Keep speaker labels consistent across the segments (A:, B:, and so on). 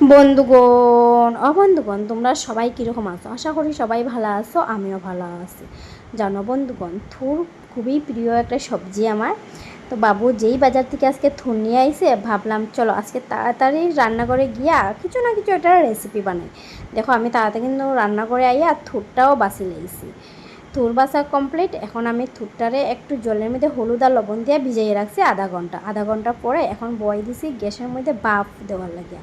A: বন্ধুগণ, অবন্ধুগণ, তোমরা সবাই কীরকম আছো? আশা করি সবাই ভালো আছো, আমিও ভালো আছি। জানো বন্ধুগণ, থুর খুবই প্রিয় একটা সবজি আমার। তো বাবু যেই বাজার থেকে আজকে থুর নিয়ে আইসে ভাবলাম চলো আজকে তাড়াতাড়ি রান্নাঘরে গিয়া কিছু না কিছু একটা রেসিপি বানাই। দেখো আমি তাড়াতাড়ি কিন্তু রান্না করে আইয়া থুরটাও বাছি লাইছি। থুর বাসা কমপ্লিট। এখন আমি থুরটারে একটু জলের মধ্যে হলুদ আর লবণ দিয়ে ভিজাইয়ে রাখছি আধা ঘণ্টা আধা ঘণ্টা পরে এখন বয় দিছি গ্যাসের মধ্যে বাফ দেওয়ার লাগিয়া।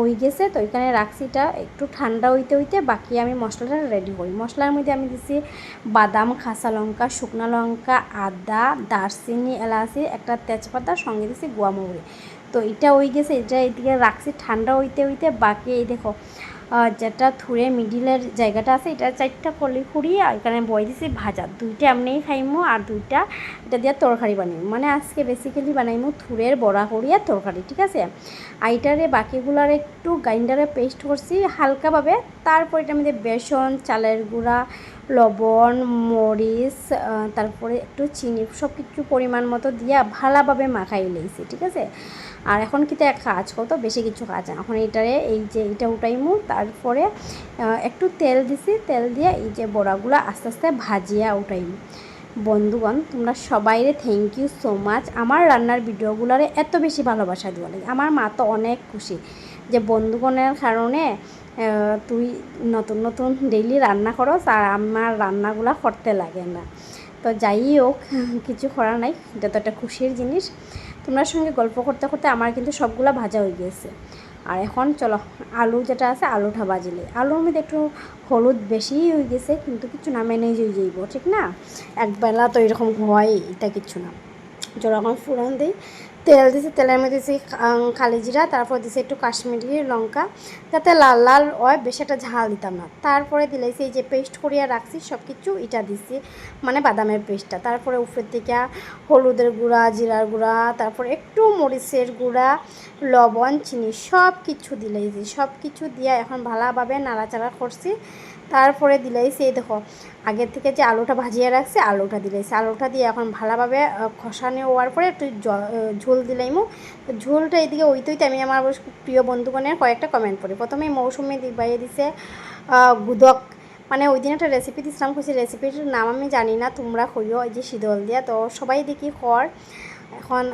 A: ওই গেছে তো ওইখানে রাখছিটা একটু ঠান্ডা হইতে হইতে বাকি আমি মশলাটা রেডি করি। মশলার মধ্যে আমি দিছি বাদাম খাসা লঙ্কা, শুকনো লঙ্কা, আদা, দারচিনি, এলাচি, একটা তেজপাতা, সঙ্গে দিছি গুয়ামুড়ি তো এটা ওই গেছে, এটা এদিকে রাখছি। ঠান্ডা হইতে হইতে বাকি এই দেখো যেটা থুড়ে মিডিলের জায়গাটা আছে, এটা চারটা কলি খুঁড়ি আর এখানে বই দিছি ভাজা। দুইটা এমনিই খাইমু আর দুইটা এটা দিয়ে তরকারি বানাইমু। মানে আজকে বেসিক্যালি বানাইমু থুড়ের বড়া করিয়া তরকারি, ঠিক আছে? আইটারে বাকিগুলার একটু গ্রাইন্ডারে পেস্ট করছি হালকাভাবে, তারপর এটা মধ্যে বেসন, চালের গুঁড়া লবণ, মরিচ তারপরে একটু চিনি সব কিছু পরিমাণ মতো দিয়া ভালোভাবে মাখাই লইছি ঠিক আছে? আর এখন কিন্তু এক কাজ কত বেশি কিছু কাজ না। এখন এটারে এই যে এটা উঠাইমু, তারপরে একটু তেল দিছি, তেল দিয়ে এই যে বড়াগুলো আস্তে আস্তে ভাজিয়া উঠাইমু। বন্ধুগণ, তোমরা সবাইরে থ্যাংক ইউ সো মাচ আমার রান্নার ভিডিওগুলোরে এত বেশি ভালোবাসা দিও লাগে আমার মা তো অনেক খুশি যে বন্ধুগণের কারণে তুই নতুন নতুন ডেইলি রান্না করো আর আমার রান্নাগুলা করতে লাগে না। তো যাই হোক, কিছু করার নাই, এটা তো একটা খুশির জিনিস। তোমার সঙ্গে গল্প করতে করতে আমার কিন্তু সবগুলা ভাজা হয়ে গেছে। আর এখন চলো, আলু যেটা আছে আলুটা বাজিলে আলুর মধ্যে একটু হলুদ বেশি হয়ে গেছে, কিন্তু কিছু না মেনেই যাই যাইব, ঠিক না? একবেলা তো এরকম হয়, এটা কিছু না। চলো এখন ফুরন দিই। তেল দিছি, তেলের মধ্যে দিছি কালি জিরা, তারপর দিছি একটু কাশ্মীরি লঙ্কা। যাতে লাল লাল হয়, বেশি একটা ঝাল দিতাম না। তারপরে দিলাইছি এই যে পেস্ট করিয়া রাখছি সব কিছু এটা দিছি মানে বাদামের পেস্টটা তারপরে উপরের থেকে হলুদের গুঁড়া, জিরার গুঁড়া, তারপর একটু মরিচের গুঁড়া, লবণ, চিনি সব কিছু দিলাইছি সব কিছু দিয়ে এখন ভালোভাবে নাড়াচাড়া করছি। তারপরে দিলাইছি, এই দেখো, আগের থেকে যে আলুটা ভাজিয়ে রাখছে, আলুটা দিলাইছি। আলুটা দিয়ে এখন ভালোভাবে কষানো হওয়ার পরে একটু ঝোল দিলাইমু। ঝোলটা এদিকে ওইতে ওইতে আমি আমার প্রিয় বন্ধুগণের কয়েকটা কমেন্ট করি প্রথমে মৌসুমি দিবাইয়ে দিছে গুদক। মানে ওই দিন একটা রেসিপি দিছিলাম খুশি রেসিপির নাম আমি জানি না, তোমরা কইও এই যে শীতল দিয়া। তো সবাই দেখি কর। এখন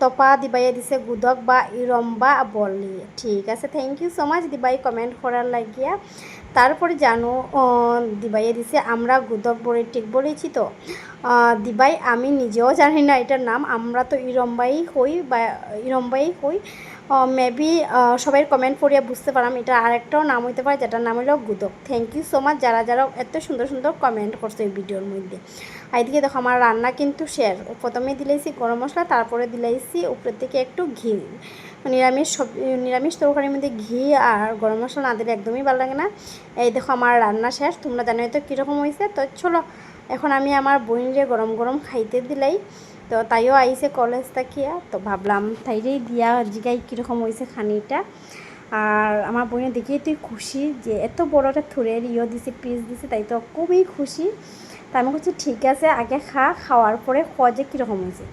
A: তপা দিবাইয়ে দিছে গুদক বা ইরম্বা বললি ঠিক আছে থ্যাংক ইউ সো মাচ দিবাই। কমেন্ট করার লাগিয়া। তারপরে জানো দিবাইয়ে দিছে, আমরা গুদক বলে ঠিক বলেছি তো। দিবাই, আমি নিজেও জানি না এটার নাম, আমরা তো ইরম্বাই হই বা, ইরম্বাই হই। মেবি সবাই কমেন্ট করিয়া বুঝতে পারলাম এটা আরেকটাও নাম হইতে পারে, যেটার নাম হলো গুদক। থ্যাংক ইউ সো মাচ যারা যারা এত সুন্দর সুন্দর কমেন্ট করছে এই ভিডিওর মধ্যে। এদিকে দেখো, আমার রান্না কিন্তু শেয়ার প্রথমে দিলাইছি গরম মশলা, তারপরে দিলাইছি উপরের থেকে একটু ঘি। নিরামিষ সব নিরামিষ তরকারির মধ্যে ঘি আর গরম মশলা না দিলে একদমই ভালো লাগে না। এই দেখো আমার রান্না শেষ, তোমরা জানো তো কীরকম হয়েছে? তো চলো, এখন আমি আমার বোনরে গরম গরম খাইতে দিলাই। তো তাইও আইসে কলেজ থাকিয়া তো ভাবলাম তাইরেই দিয়া জিগাই কীরকম হয়েছে খানিটা। আর আমার বোনের দেখেই তুই খুশি যে এত বড় একটা থুরের ইয়ে দিছে, পিস দিছে, তাই তো খুবই খুশি। তা আমি বলছি, ঠিক আছে, আগে খা, খাওয়ার পরে খ যে কীরকম হয়েছে।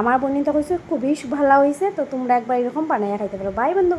A: আমার বোনই তো কইছে, খুবই ভালো হয়েছে তো তোমরা একবার এরকম বানাইয়া খাইতে পারো। বাই বন্ধু